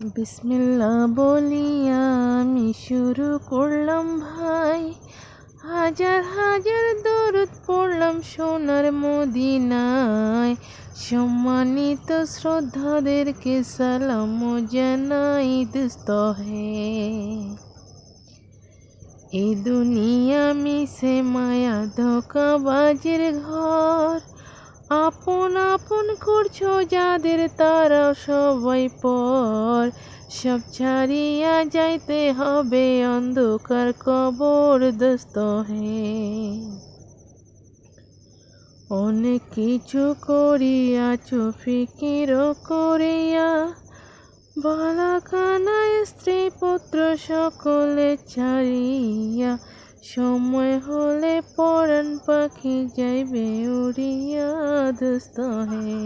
বিসমিল্লা বলিয়া আমি শুরু করলাম ভাই। হাজার হাজার দরুদ পড়লাম সোনার মদিনায়। সম্মানিত শ্রদ্ধাদেরকে সালাম জানাই দুস্ত হে এই দুনিয়া মিশে মায়া ধোকাবাজের ঘর। আপন আপন করছ যাদের তারা সবাই পর। সব ছাড়িয়া যাইতে হবে অন্ধকার কবর দোস্ত হে অনেক কিছু করিয়াছো ফিকির করিয়া। বালা কানায় স্ত্রী পুত্র সকলে ছাড়িয়া সময় হলে পরাণ পাখি যাইবে উড়িয়া দোস্ত হে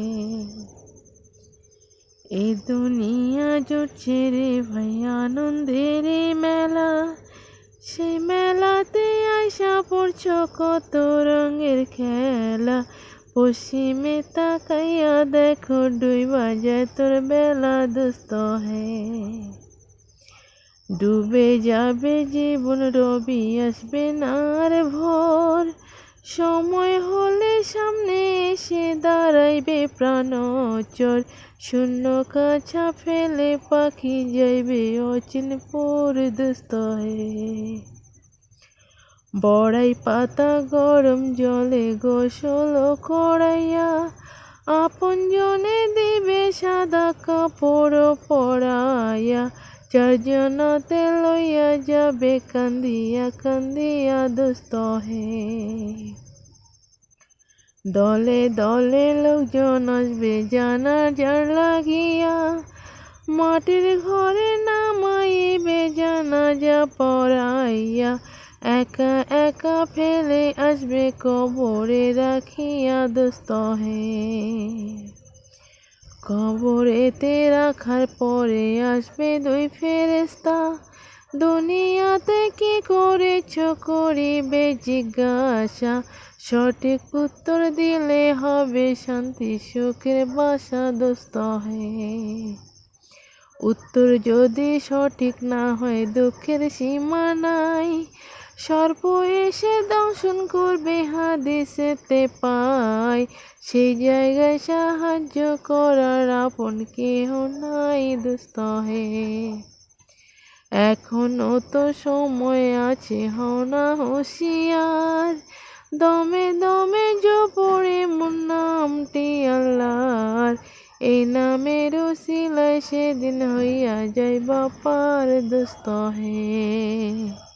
এই দুনিয়া জুটছে রে ভাই আনন্দের মেলা। সেই মেলাতে আইসা পড়ছ কত রঙের খেলা। পশ্চিমে তাকাইয়া দেখো দুই বাজে তোর বেলা দোস্ত হে ডুবে যাবে জীবন, রবি আসবে না আর ভোর। সময় হলে সামনে এসে দাঁড়াইবে প্রাণচর। শূন্য কাছা ফেলে পাখি যাইবে অচিনপুর দুস্ত হে বড়াই পাতা গরম জলে গোসল করাইয়া আপন জনে দিবে সাদা কাপড় পরাইয়া। চারজনতে লইয়া যাবে, কান্দিয়া কান্দিয়া দুস্ত হে। দলে দলে লোকজন আসবে জানা যার লাগিয়া। মাটির ঘরে নামাইবে, জানাজা পড়াইয়া। একা একা ফেলে আসবে, কবরে রাখিয়া দোস্ত হে। কবরেতে রাখার পরে আসবে দুই ফেরেস্তা দুনিয়াতে কি করেছ, করিবে জিজ্ঞাসা। সঠিক উত্তর দিলে হবে শান্তি, সুখের বাসা দোস্ত হে উত্তর যদি সঠিক না হয়, দুঃখের সীমা নাই। সর্প এসে দংশন করবে হাদিসেতে পায় সেই জায়গায় সাহায্য করার আপন কেহ নাই দুস্ত হে এখনও তো সময় আছে হনা হুঁশিয়ার। দমে দমে জপরে মন নামটি আল্লাহর। এই নামের সিলাই সেদিন হইয়া যাইবা পার দুস্ত হে